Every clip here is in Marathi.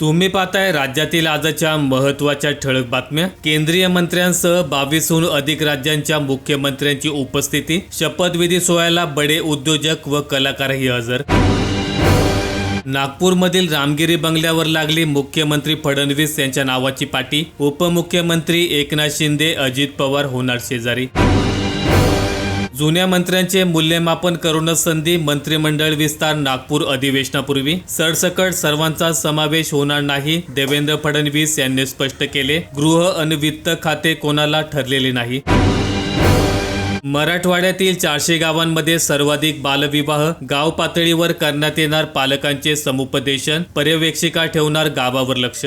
तुम्ही पाहताय राज्यातील आजच्या महत्त्वाच्या ठळक बातम्या. केंद्रीय मंत्र्यांसह बावीसहून अधिक राज्यांच्या मुख्यमंत्र्यांची उपस्थिती. शपथविधी सोहळ्याला बडे उद्योजक व कलाकारही हजर. नागपूरमधील रामगिरी बंगल्यावर लागली मुख्यमंत्री फडणवीस यांच्या नावाची पाटी. उपमुख्यमंत्री एकनाथ शिंदे अजित पवार होणार शेजारी. जुन्या मंत्र्यांचे मूल्यमापन करूनच संधी मंत्रिमंडळ विस्तार नागपूर अधिवेशनापूर्वी. सरसकट सर्वांचा समावेश होणार नाही देवेंद्र फडणवीस यांनी स्पष्ट केले. गृह आणि वित्त खाते कोणाला ठरलेले नाही. मराठवाड्यातील चारशे गावांमध्ये सर्वाधिक बालविवाह गाव पातळीवर करण्यात येणार पालकांचे समुपदेशन पर्यवेक्षिका ठेवणार गावावर लक्ष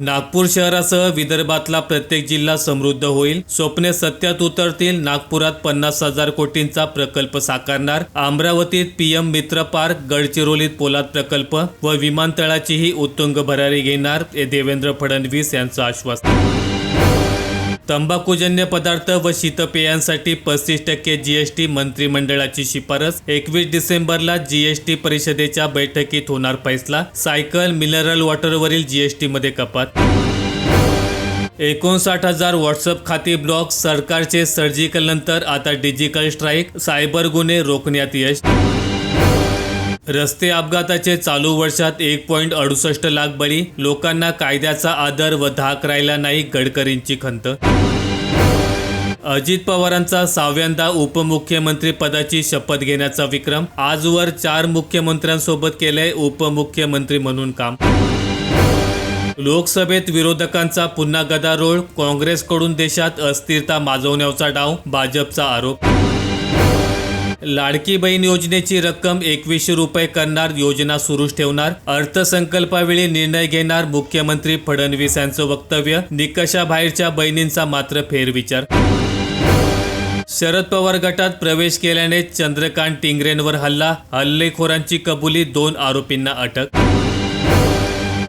नागपूर शहरासह विदर्भातला प्रत्येक जिल्हा समृद्ध होईल. स्वप्ने सत्यात उतरतील. नागपुरात पन्नास हजार कोटींचा प्रकल्प साकारणार. अमरावतीत पीएम मित्र पार्क गडचिरोलीत पोलाद प्रकल्प व विमानतळाचीही उत्तुंग भरारी घेणार. देवेंद्र फडणवीस यांचं आश्वासन. तंबाखूजन्य पदार्थ व शीतपेयांसाठी पस्तीस टक्के जीएसटी मंत्रिमंडळाची शिफारस. एकवीस डिसेंबरला जीएसटी परिषदेच्या बैठकीत होणार फैसला. सायकल मिनरल वॉटरवरील जीएसटी मध्ये कपात. एकोणसाठ हजार व्हॉट्सअप खाती ब्लॉक सरकारचे सर्जिकल नंतर आता डिजिटल स्ट्राईक सायबर गुन्हे रोखण्यात यश. रस्ते अपघाताचे चालू वर्षात एक पॉईंट अडुसष्ट लाख बळी लोकांना कायद्याचा आदर व धाक राहिला नाही गडकरींची खंत. अजित पवारांचा सहाव्यांदा उपमुख्यमंत्री पदाची शपथ घेण्याचा विक्रम आजवर चार मुख्यमंत्र्यांसोबत केलंय उपमुख्यमंत्री म्हणून काम. लोकसभेत विरोधकांचा पुन्हा गदारोळ काँग्रेसकडून देशात अस्थिरता माजवण्याचा डाव भाजपचा आरोप. लाडकी बहीण योजनेची रक्कम एकवीसशे रुपये करणार योजना सुरूच ठेवणार अर्थसंकल्पावेळी निर्णय घेणार मुख्यमंत्री फडणवीस यांचं वक्तव्य निकषाबाहेरच्या बहिणींचा मात्र फेरविचार. शरद पवार गटात प्रवेश केल्याने चंद्रकांत टिंगरेंवर हल्ला हल्लेखोरांची कबुली दोन आरोपींना अटक.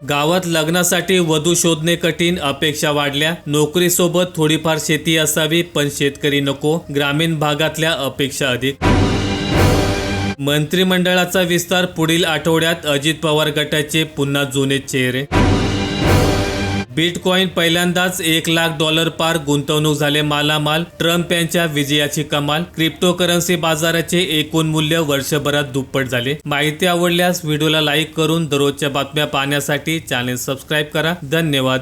गावात लग्नासाठी वधू शोधणे कठीण अपेक्षा वाढल्या. नोकरीसोबत थोडीफार शेती असावी पण शेतकरी नको. ग्रामीण भागातल्या अपेक्षा अधिक. मंत्रिमंडळाचा विस्तार पुढील आठवड्यात अजित पवार गटाचे पुन्हा जुने चेहरे. बिटकॉईन पहिल्यांदाच एक लाख डॉलर पार गुंतवणूक झाले मालामाल. ट्रम्प यांच्या विजयाची कमाल. क्रिप्टोकरन्सी बाजाराचे एकूण मूल्य वर्षभरात दुप्पट झाले. माहिती आवडल्यास व्हिडिओला लाईक करून दररोजच्या बातम्या पाहण्यासाठी चॅनेल सबस्क्राईब करा. धन्यवाद.